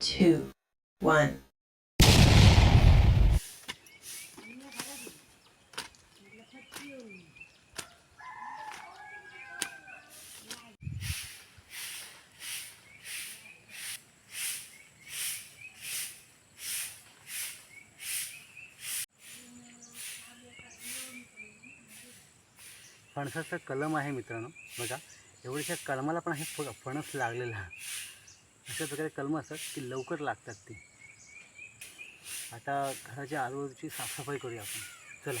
two, one. फणसाचं कलम आहे मित्रांनो बघा एवढ्याशा कलमाला पण हे फ फणस लागलेला अशा प्रकारे कलमं असतात की लवकर लागतात ती. आता घराच्या आजूबाजूची साफसफाई करूया आपण. चला.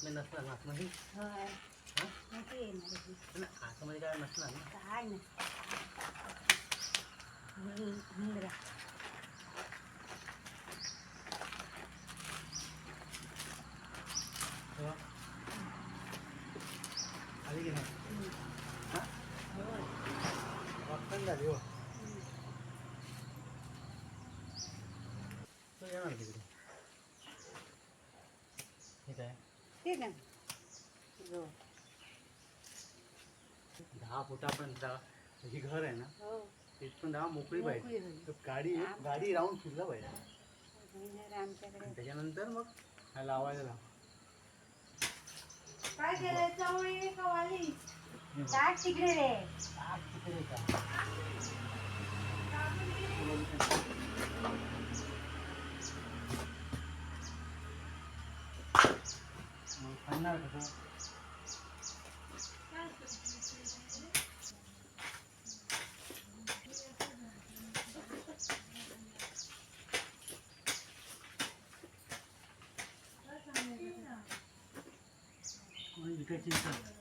नसणार ना आतमध्ये होय हां मोठी येणार आहे. पण आतमध्ये काय नसणार ना काय नसतं हि- हिंद्रा तेव्हा आली की नाही हां होय वाटण झाली हो तो येणार तिकडे हे काय ठीक आहे. हो दहा फुटापर्यंत ही घर आहे ना हो. तिथून दहा मोकळी मोकळी पाहिजे. होईल. गाडी गाडी राऊंड फिरलं पाहिजे. आमच्याकडे. त्याच्यानंतर मग हा लावायला लाव. काय केलंय चवळी का वाली ताट तिकडे रे. आग तिकडे का? मग खाणार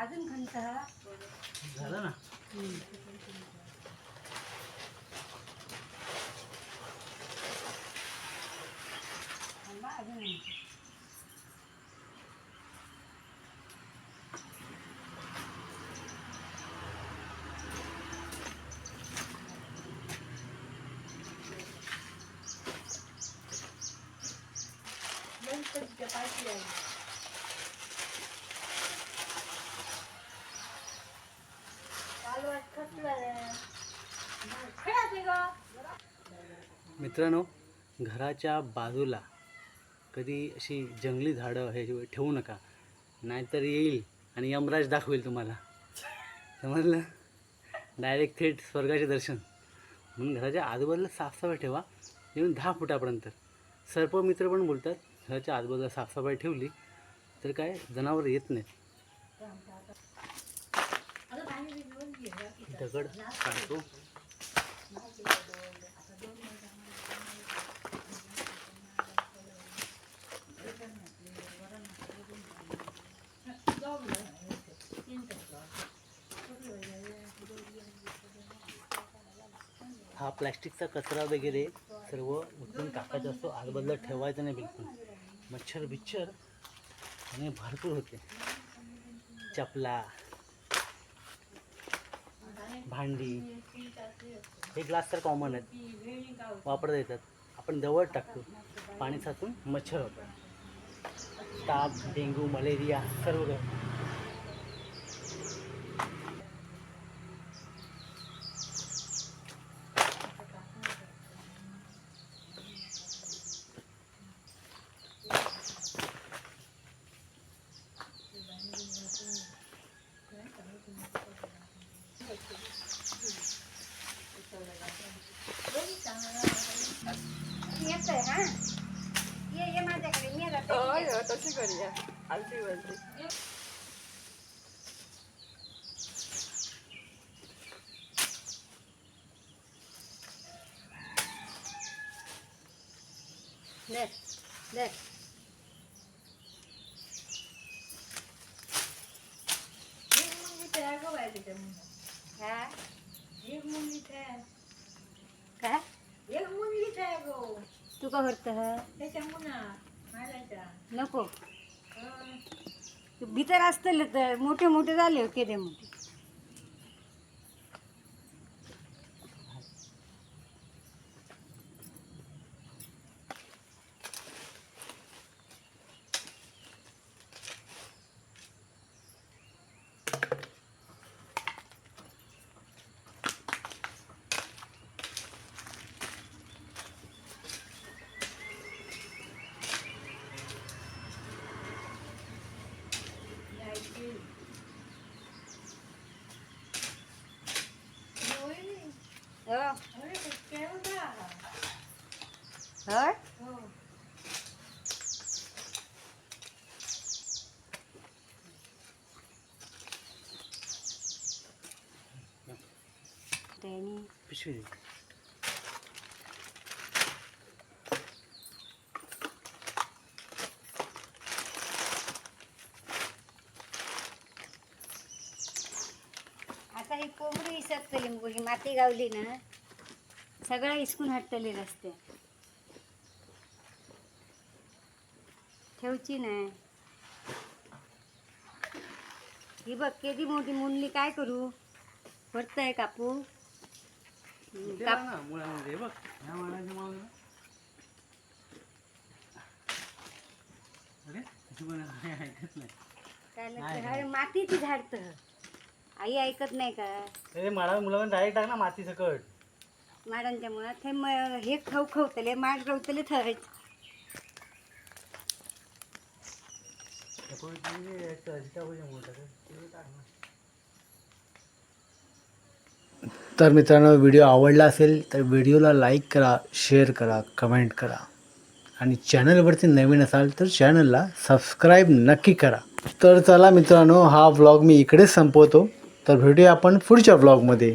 हा झालं ना? थांबा, अजून नाही. गणपतीच्या पाठी आहे. कालवाट खचलं. खेळा ते गं. मित्रांनो घराच्या बाजूला कधी अशी जंगली झाडं हे ठेवू नका. नाहीतर येईल आणि यमराज दाखवेल तुम्हाला. समजलं? डायरेक्ट थेट स्वर्गाचे दर्शन. म्हणून घराच्या आजूबाजूला साफसफाई ठेवा. येऊन दहा फुटापर्यंत. सर्प मित्र पण बोलतात घराच्या आजूबाजूला साफसफाई ठेवली तर काय जनावर येत नाहीत दगड काढतो हा प्लॅस्टिकचा कचरा वगैरे सर्व उचलून टाकायचा असतो. आजूबाजूला ठेवायचा नाही बिलकुल. मच्छर बिच्छर आणि भरपूर होते. चपला भांडी हे ग्लास तर कॉमन आहेत. वापरता येतात. आपण जवळ टाकतो. पाणी साचून मच्छर होतात. ताप डेंग्यू मलेरिया सर्व आलती वलती दे दे. एक मुंगी तयार गो बाय त्याच्यामुळे हा? एक मुंगी तयार काय? एक मुंगी तयार गो तू का करत त्याच्यामुळं मारायचा नको. भीतर असतील तर मोठे मोठे झाले केले मोठे यायची. होय. हो अरे, काय होता? होय हो. त्याने पिशवी दे. आता ही कोंबडी इसकतली मग ही माती गावली ना सगळं इसकून हटतली रस्ते ठेवची नाही ही बघ केदी मोठी मुंडली काय करू? भरतंय कापू. काप मुळामध्ये बघ. ह्या मुळाच्या मुळामध्ये. अरे तुझी पण आई ऐकत नाही. काय लागतं? नाही, अरे मातीची झाडत. आई ऐकत नाही का? अरे माळा मुलामध्ये डायरेक्ट टाक ना माती सकट. माडांच्या मुळात हे म- हे खाऊ खावतले माड गवतले थरायचं. तर मित्रांनो व्हिडिओ आवडला असेल तर व्हिडिओला लाईक करा शेअर करा कमेंट करा. आणि चॅनलवरती नवीन असाल तर चॅनलला सबस्क्राईब नक्की करा. तर चला मित्रांनो हा व्लॉग मी इकडेच संपवतो. तर भेटूया आपण पुढच्या ब्लॉगमध्ये